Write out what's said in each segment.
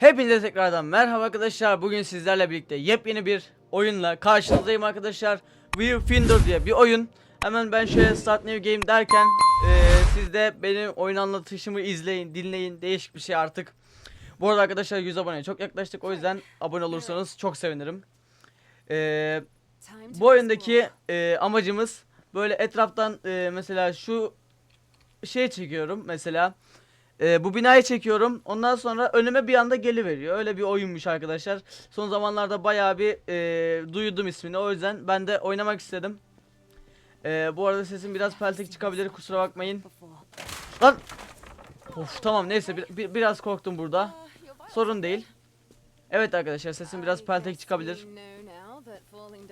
Hepinize tekrardan merhaba arkadaşlar. Bugün sizlerle birlikte yepyeni bir oyunla karşınızdayım arkadaşlar. Weird Finder diye bir oyun. Hemen ben şöyle Start New Game derken eee, siz de benim oyun anlatışımı izleyin, dinleyin. Değişik bir şey artık. Bu arada arkadaşlar 100 aboneye çok yaklaştık. O yüzden abone olursanız çok sevinirim. Eee bu oyundaki e, amacımız böyle etraftan e, mesela şu şey çekiyorum mesela e, bu binayı çekiyorum. Ondan sonra önüme bir anda geliveriyor. Öyle bir oyunmuş arkadaşlar. Son zamanlarda bayağı bir e, duydum ismini. O yüzden ben de oynamak istedim. E, bu arada sesim biraz peltek çıkabilir. Kusura bakmayın. Lan! Of tamam neyse. Bir- bir- biraz korktum burada. Sorun değil. Evet arkadaşlar sesim biraz peltek çıkabilir.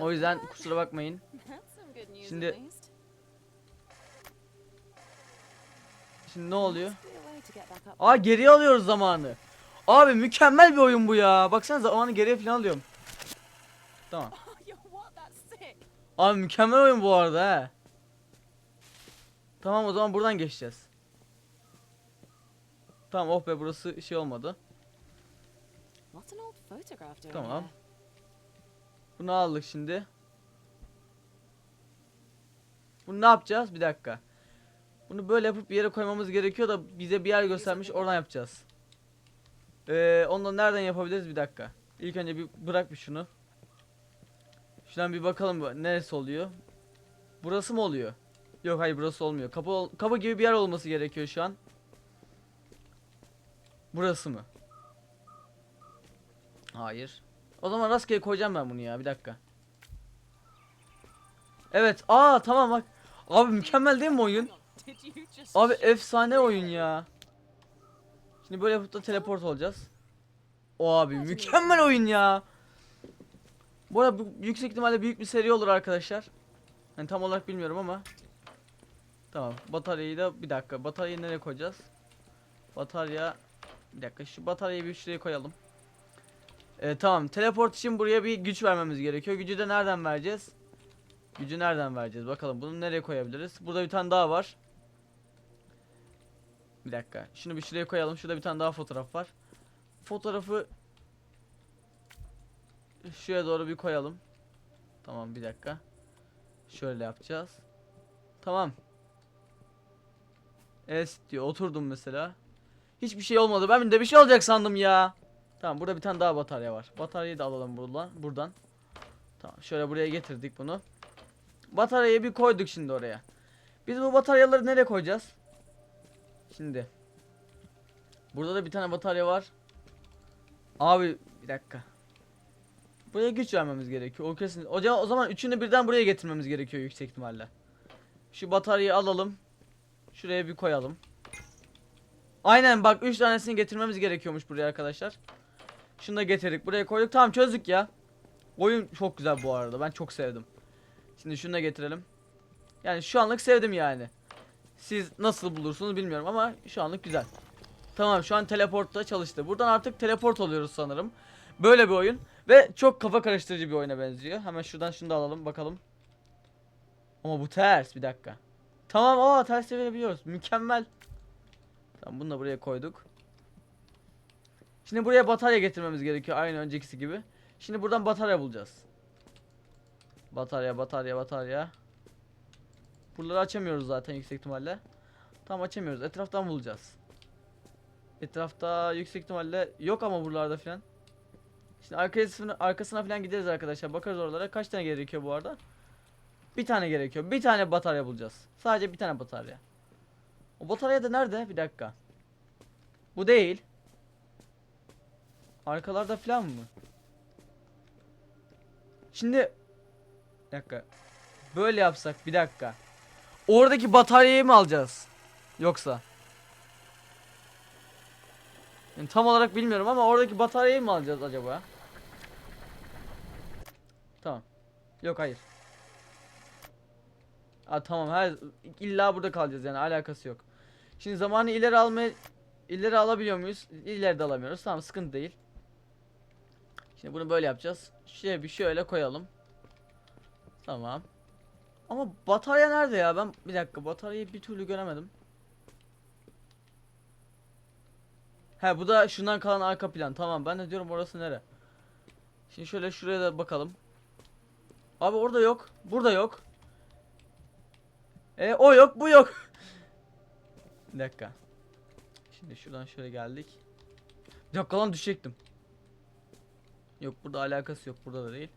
O yüzden kusura bakmayın. Şimdi- şimdi ne oluyor Aa geriye alıyoruz zamanı. Abi mükemmel bir oyun bu ya. Baksana zamanı geriye falan alıyorum. Tamam. Abi mükemmel oyun bu arada he. Tamam o zaman buradan geçeceğiz. Tamam oh be burası şey olmadı. Tamam. Bunu aldık şimdi. Bunu ne yapacağız? Bir dakika. Bunu böyle yapıp bir yere koymamız gerekiyor da bize bir yer göstermiş oradan yapacağız. Ee, ondan nereden yapabiliriz bir dakika. İlk önce bir bırak bir şunu. Şuradan bir bakalım neresi oluyor. Burası mı oluyor? Yok hayır burası olmuyor. Kapı kapı gibi bir yer olması gerekiyor şu an. Burası mı? Hayır. O zaman rastgele koyacağım ben bunu ya bir dakika. Evet. Aa tamam bak. Abi mükemmel değil mi oyun? Abi efsane oyun ya. Şimdi böyle yapıp da teleport olacağız. O abi mükemmel oyun ya. Bu arada bu yüksek ihtimalle büyük bir seri olur arkadaşlar. Yani tam olarak bilmiyorum ama. Tamam. Bataryayı da bir dakika. Bataryayı nereye koyacağız? Batarya bir dakika şu bataryayı bir şuraya koyalım. Ee, tamam. Teleport için buraya bir güç vermemiz gerekiyor. Gücü de nereden vereceğiz? Gücü nereden vereceğiz? Bakalım bunu nereye koyabiliriz? Burada bir tane daha var. Bir dakika. Şunu bir şuraya koyalım. Şurada bir tane daha fotoğraf var. Fotoğrafı şuraya doğru bir koyalım. Tamam bir dakika. Şöyle yapacağız. Tamam. Evet diyor. Oturdum mesela. Hiçbir şey olmadı. Ben de bir şey olacak sandım ya. Tamam burada bir tane daha batarya var. Bataryayı da alalım buradan. Buradan. Tamam şöyle buraya getirdik bunu. Bataryayı bir koyduk şimdi oraya. Biz bu bataryaları nereye koyacağız? Şimdi. Burada da bir tane batarya var. Abi bir dakika. Buraya güç vermemiz gerekiyor. O kesin. O, zaman- üçünü birden buraya getirmemiz gerekiyor yüksek ihtimalle. Şu bataryayı alalım. Şuraya bir koyalım. Aynen bak 3 tanesini getirmemiz gerekiyormuş buraya arkadaşlar. Şunu da getirdik. Buraya koyduk. Tamam çözdük ya. Oyun çok güzel bu arada. Ben çok sevdim. Şimdi şunu da getirelim. Yani şu anlık sevdim yani. Siz nasıl bulursunuz bilmiyorum ama şu anlık güzel. Tamam şu an teleportta çalıştı. Buradan artık teleport oluyoruz sanırım. Böyle bir oyun. Ve çok kafa karıştırıcı bir oyuna benziyor. Hemen şuradan şunu da alalım bakalım. Ama bu ters bir dakika. Tamam aa ters çevirebiliyoruz. Mükemmel. Tamam bunu da buraya koyduk. Şimdi buraya batarya getirmemiz gerekiyor aynı öncekisi gibi. Şimdi buradan batarya bulacağız. Batarya batarya batarya. Buraları açamıyoruz zaten yüksek ihtimalle. Tam açamıyoruz. Etraftan bulacağız. Etrafta yüksek ihtimalle yok ama buralarda filan. Şimdi arkasına, arkasına falan gideriz arkadaşlar. Bakarız oralara. Kaç tane gerekiyor bu arada? Bir tane gerekiyor. Bir tane batarya bulacağız. Sadece bir tane batarya. O batarya da nerede? Bir dakika. Bu değil. Arkalarda falan mı? Şimdi bir dakika. Böyle yapsak bir dakika. Oradaki bataryayı mı alacağız? Yoksa? Yani tam olarak bilmiyorum ama oradaki bataryayı mı alacağız acaba? Tamam. Yok hayır. Aa, tamam her illa burada kalacağız yani alakası yok. Şimdi zamanı ileri almaya ileri alabiliyor muyuz? İleri de alamıyoruz. Tamam sıkıntı değil. Şimdi bunu böyle yapacağız. Şöyle bir şöyle koyalım. Tamam. Ama batarya nerede ya? Ben bir dakika bataryayı bir türlü göremedim. He bu da şundan kalan arka plan. Tamam ben de diyorum orası nere? Şimdi şöyle şuraya da bakalım. Abi orada yok. Burada yok. E o yok bu yok. Bir dakika. Şimdi şuradan şöyle geldik. Bir dakika lan düşecektim. Yok burada alakası yok. Burada da değil.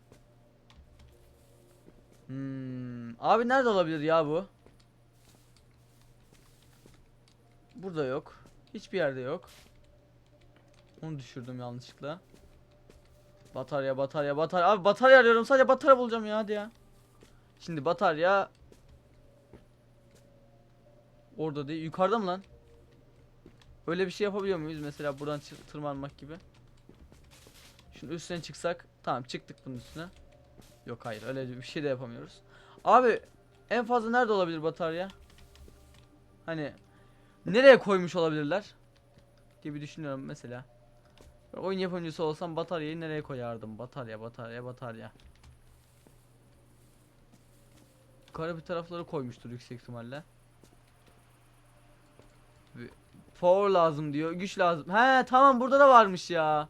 Hmm. Abi nerede olabilir ya bu? Burada yok. Hiçbir yerde yok. Onu düşürdüm yanlışlıkla. Batarya, batarya, batarya. Abi batarya arıyorum. Sadece batarya bulacağım ya hadi ya. Şimdi batarya Orada değil. Yukarıda mı lan? Öyle bir şey yapabiliyor muyuz? Mesela buradan tırmanmak gibi. Şunun üstüne çıksak. Tamam çıktık bunun üstüne. Yok hayır öyle bir şey de yapamıyoruz. Abi en fazla nerede olabilir batarya? Hani nereye koymuş olabilirler? Gibi düşünüyorum mesela. Oyun yapımcısı olsam bataryayı nereye koyardım? Batarya, batarya, batarya. Yukarı bir tarafları koymuştur yüksek ihtimalle. Bir- Power lazım diyor. Güç lazım. He tamam burada da varmış ya.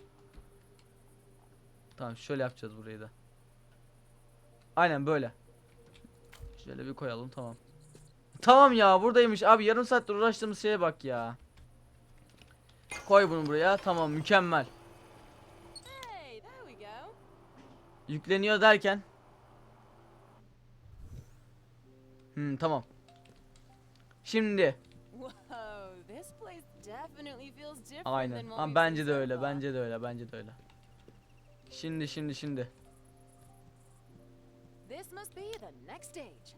Tamam şöyle yapacağız burayı da. Aynen böyle. Şöyle bir koyalım tamam. Tamam ya buradaymış abi yarım saattir uğraştığımız şeye bak ya. Koy bunu buraya tamam mükemmel. Yükleniyor derken. Hmm tamam. Şimdi aynen. we've bence de öyle bence de öyle bence de öyle. Şimdi şimdi şimdi. This must be the next stage.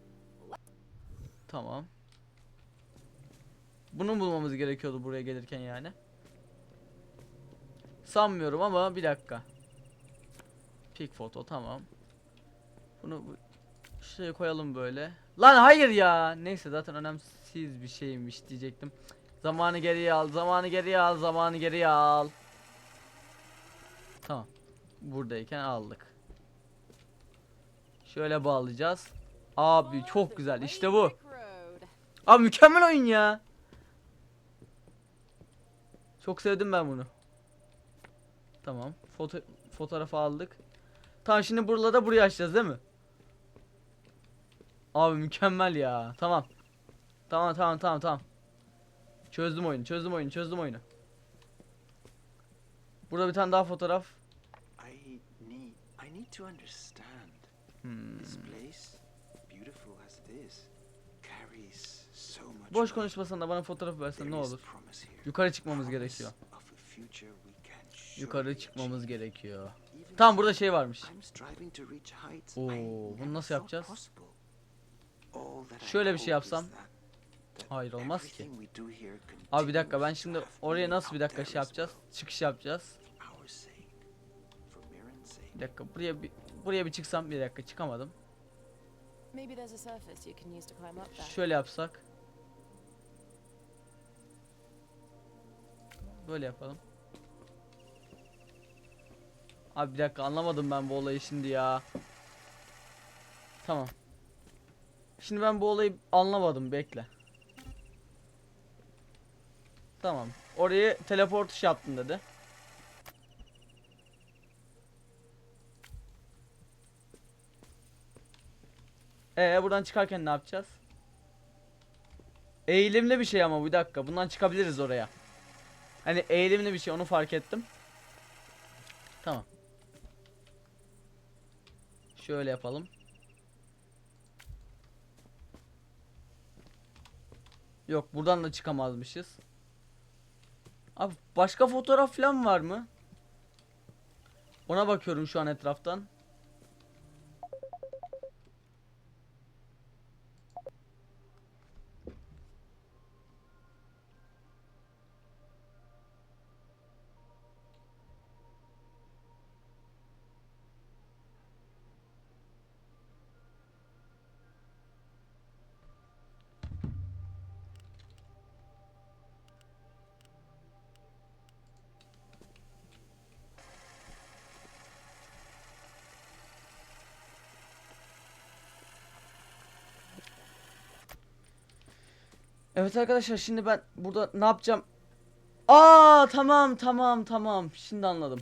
Tamam. Bunu bulmamız gerekiyordu buraya gelirken yani. Sanmıyorum ama bir dakika. Pik foto tamam. Bunu bu koyalım böyle. Lan hayır ya. Neyse zaten önemsiz bir şeymiş diyecektim. Zamanı geriye al, zamanı geriye al, zamanı geriye al. Tamam. Buradayken aldık. Şöyle bağlayacağız. Abi çok güzel. İşte bu. Abi mükemmel oyun ya. Çok sevdim ben bunu. Tamam. Foto fotoğrafı aldık. Tamam şimdi buralarda burayı açacağız değil mi? Abi mükemmel ya. Tamam. Tamam tamam tamam tamam. Çözdüm oyunu, çözdüm oyunu, çözdüm oyunu. Burada bir tane daha fotoğraf. I need I need to understand. Hmm. This place, beautiful as it is, carries so much. Boş konuşmasan da bana fotoğraf versen ne olur. Yukarı çıkmamız gerekiyor. Yukarı çıkmamız gerekiyor. So, burada şey varmış. Oo, bunu nasıl yapacağız? Şöyle bir şey yapsam. Hayır, olmaz ki. Abi bir dakika ben şimdi oraya nasıl bir dakika şey yapacağız? Çıkış yapacağız. Bir dakika buraya bir buraya bir çıksam bir dakika çıkamadım. Şöyle yapsak. Böyle yapalım. Abi bir dakika anlamadım ben bu olayı şimdi ya. Tamam. Şimdi ben bu olayı anlamadım bekle. Tamam. Orayı teleport yaptın dedi. Ee buradan çıkarken ne yapacağız? Eğilimli bir şey ama bir dakika. Bundan çıkabiliriz oraya. Hani eğilimli bir şey onu fark ettim. Tamam. Şöyle yapalım. Yok buradan da çıkamazmışız. Abi başka fotoğraf falan var mı? Ona bakıyorum şu an etraftan. Evet arkadaşlar şimdi ben burada ne yapacağım? Aa tamam tamam tamam. Şimdi anladım.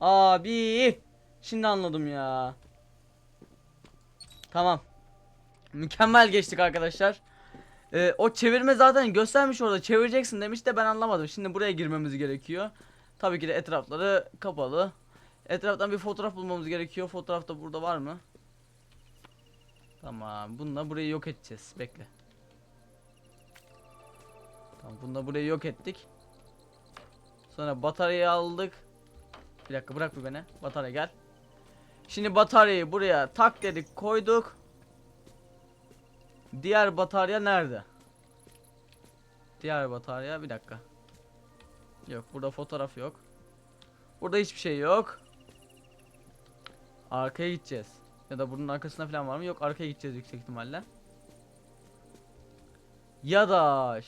Abi. Şimdi anladım ya. Tamam. Mükemmel geçtik arkadaşlar. Ee, o çevirme zaten göstermiş orada çevireceksin demiş de ben anlamadım. Şimdi buraya girmemiz gerekiyor. Tabii ki de etrafları kapalı. Etraftan bir fotoğraf bulmamız gerekiyor. Fotoğraf da burada var mı? Tamam. Bununla burayı yok edeceğiz. Bekle. Tamam. Bununla burayı yok ettik. Sonra bataryayı aldık. Bir dakika bırak bir beni. Batarya gel. Şimdi bataryayı buraya tak dedik koyduk. Diğer batarya nerede? Diğer batarya bir dakika. Yok burada fotoğraf yok. Burada hiçbir şey yok. Arkaya gideceğiz. Ya da bunun arkasında falan var mı? Yok arkaya gideceğiz yüksek ihtimalle. Ya da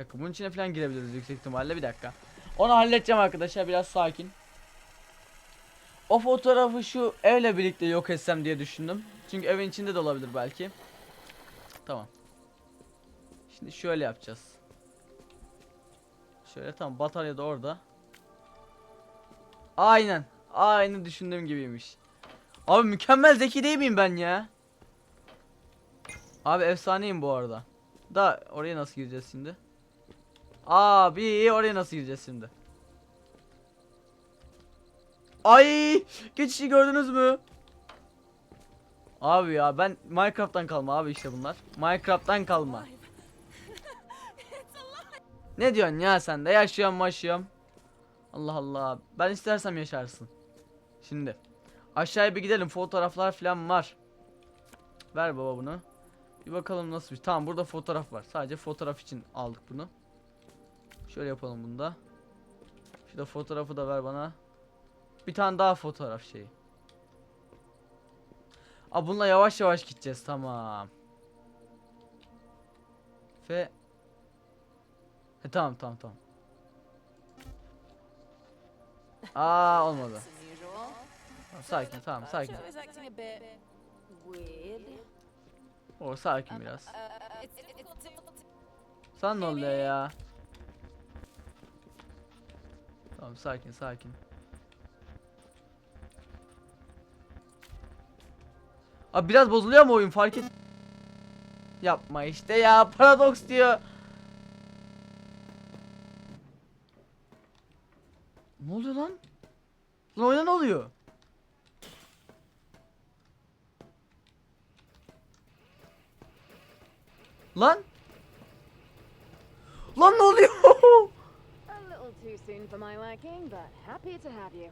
Bir bunun içine falan girebiliriz yüksek ihtimalle bir dakika. Onu halledeceğim arkadaşlar biraz sakin. O fotoğrafı şu evle birlikte yok etsem diye düşündüm. Çünkü evin içinde de olabilir belki. Tamam. Şimdi şöyle yapacağız. Şöyle tamam batarya da orada. Aynen. Aynı düşündüğüm gibiymiş. Abi mükemmel zeki değil miyim ben ya? Abi efsaneyim bu arada. Da oraya nasıl gireceğiz şimdi? Abi oraya nasıl gireceğiz şimdi? Ay geçişi gördünüz mü? Abi ya ben Minecraft'tan kalma abi işte bunlar. Minecraft'tan kalma. Ne diyorsun ya sen de yaşıyorum yaşıyorum. Allah Allah. Ben istersem yaşarsın. Şimdi aşağıya bir gidelim. Fotoğraflar falan var. Ver baba bunu. Bir bakalım nasıl bir. Tamam burada fotoğraf var. Sadece fotoğraf için aldık bunu. Şöyle yapalım bunu da. Şurada fotoğrafı da ver bana. Bir tane daha fotoğraf şeyi. Aa bununla yavaş yavaş gideceğiz tamam. Ve He, tamam tamam tamam. Aa olmadı. Tamam, sakin tamam sakin. O sakin biraz. Uh, Sana ne oluyor ya? Tamam sakin sakin. Abi biraz bozuluyor mu oyun fark et. Yapma işte ya paradoks diyor. Ne oluyor lan? Lan oyuna ne oluyor? Lan? Lan ne oluyor? little too soon for my liking, but happy to have you.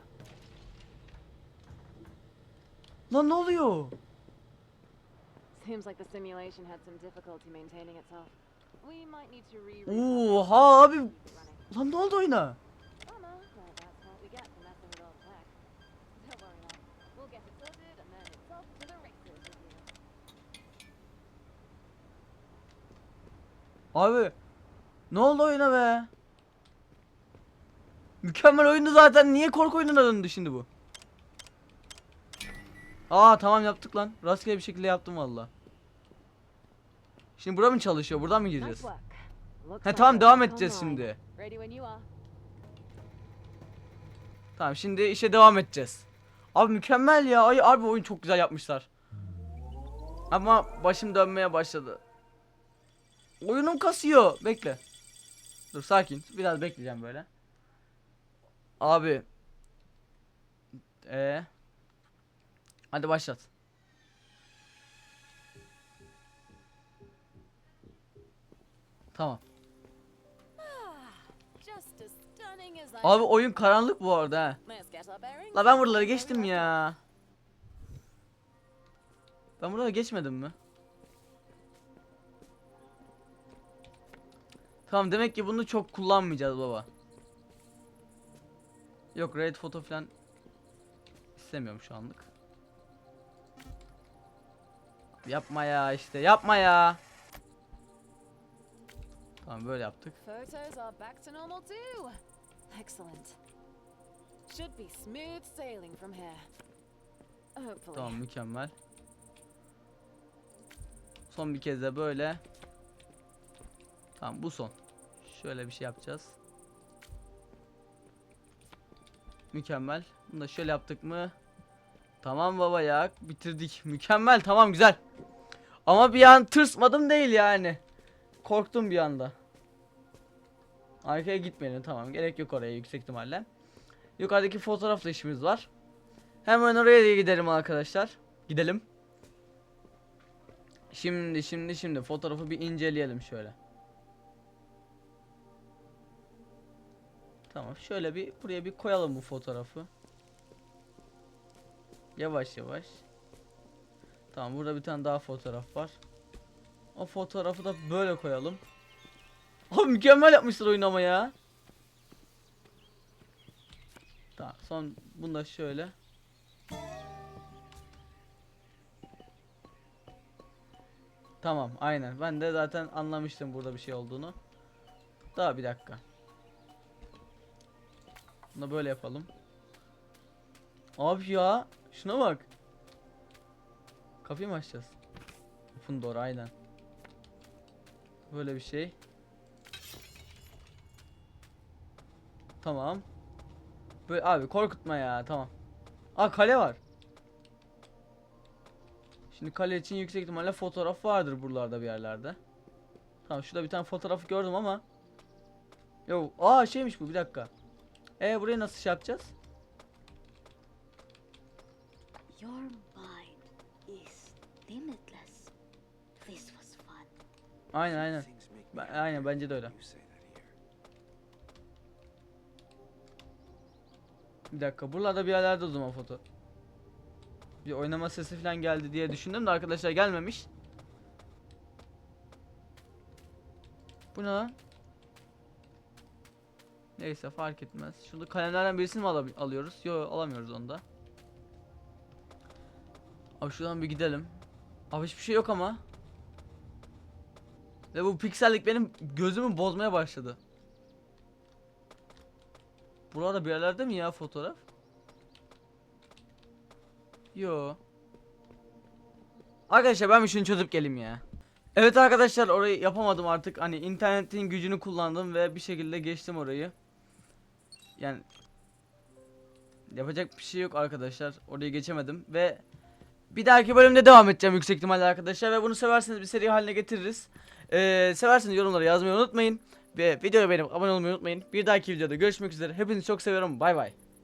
Lan ne oluyor? Seems like the simulation had some difficulty maintaining itself. We might need to re Oha abi. Lan ne oldu oyuna? Abi ne oldu oyuna be? Mükemmel oyundu zaten. Niye korku oyununa döndü şimdi bu? Aa tamam yaptık lan. Rastgele bir şekilde yaptım valla. Şimdi bura mı çalışıyor? Buradan mı gireceğiz? He tamam devam edeceğiz şimdi. Tamam şimdi işe devam edeceğiz. Abi mükemmel ya. Ay abi oyun çok güzel yapmışlar. Ama başım dönmeye başladı. Oyunum kasıyor. Bekle. Dur sakin. Biraz bekleyeceğim böyle. Abi. Ee. Hadi başlat. Tamam. Abi oyun karanlık bu arada ha. La ben buraları geçtim ya. Ben buraları geçmedim mi? Tamam demek ki bunu çok kullanmayacağız baba. Yok red foto falan istemiyorum şu anlık. Yapma ya işte yapma ya. Tamam böyle yaptık. Photos are back to normal too. Excellent. Should be smooth sailing from here. Hopefully. Tamam mükemmel. Son bir kez de böyle. Tamam bu son. Şöyle bir şey yapacağız. Mükemmel. Bunu da şöyle yaptık mı? Tamam baba ya bitirdik. Mükemmel tamam güzel. Ama bir an tırsmadım değil yani. Korktum bir anda. Arkaya gitmeyelim tamam gerek yok oraya yüksek ihtimalle. Yukarıdaki fotoğrafla işimiz var. Hemen oraya da gidelim arkadaşlar. Gidelim. Şimdi şimdi şimdi fotoğrafı bir inceleyelim şöyle. Tamam şöyle bir buraya bir koyalım bu fotoğrafı. Yavaş yavaş. Tamam burada bir tane daha fotoğraf var. O fotoğrafı da böyle koyalım. Abi mükemmel yapmışlar oyun ya. Tamam son bunu da şöyle. Tamam aynen ben de zaten anlamıştım burada bir şey olduğunu. Daha bir dakika. Bunu böyle yapalım. Abi ya şuna bak. Kapıyı mı açacağız? Kapının doğru aynen. Böyle bir şey. Tamam. Böyle abi korkutma ya tamam. Aa kale var. Şimdi kale için yüksek ihtimalle fotoğraf vardır buralarda bir yerlerde. Tamam şurada bir tane fotoğrafı gördüm ama. Yo, aa şeymiş bu bir dakika. E burayı nasıl şey yapacağız? Your mind is limitless. This was fun. Aynen aynen. Happy. aynen, bence de öyle. Bir dakika buralarda bir yerlerde o zaman foto. Bir oynama sesi falan geldi diye düşündüm de arkadaşlar gelmemiş. Bu ne lan? Neyse fark etmez. Şurada kalemlerden birisini mi alabi- alıyoruz? Yok alamıyoruz onda. Abi şuradan bir gidelim. Abi hiçbir şey yok ama. Ve bu piksellik benim gözümü bozmaya başladı. Burada bir yerlerde mi ya fotoğraf? Yo. Arkadaşlar ben bir şunu çözüp geleyim ya. Evet arkadaşlar orayı yapamadım artık. Hani internetin gücünü kullandım ve bir şekilde geçtim orayı. Yani yapacak bir şey yok arkadaşlar. Orayı geçemedim ve bir dahaki bölümde devam edeceğim yüksek ihtimalle arkadaşlar ve bunu severseniz bir seri haline getiririz. Ee, severseniz yorumlara yazmayı unutmayın ve videoyu beğenip abone olmayı unutmayın. Bir dahaki videoda görüşmek üzere. Hepinizi çok seviyorum. Bay bay.